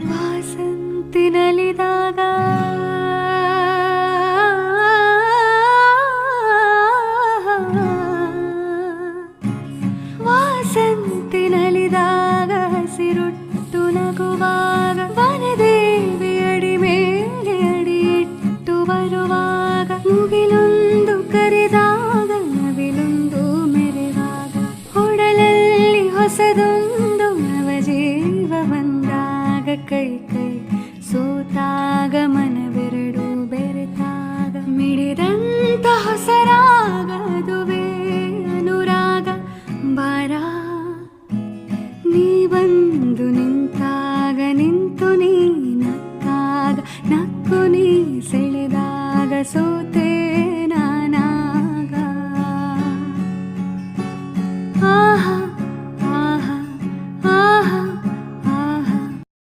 ವಾಸಂತಿನಲಿದಾಗ ವಾಸಂತಿನಲಿದಾಗ ಹಸಿರುಟ್ಟು ನಗುವಾಗ ವನದೇವಿ ಅಡಿ ಮೇಲೆ ಅಡಿ ಇಟ್ಟು ಬರುವಾಗ ಮುಗಿಲೊಂದು ಕರೆದಾಗ ನವಿಲೊಂದು ಮೆರೆವಾಗ ಹೊಡಲಲ್ಲಿ ಹೊಸದೊಂದು ಕೈ ಕೈ ಸೋತಾಗ ಮನವೆರಡು ಬೆರೆತಾಗ ಮಿಡಿದಂತ ಹೊಸರಾಗದುವೇ ಅನುರಾಗ ಬಾರ. ನೀ ಬಂದು ನಿಂತಾಗ, ನಿಂತು ನೀ ನಕ್ಕಾಗ, ನಕ್ಕು ನೀ ಸೆಳೆದಾಗ ಸೋತ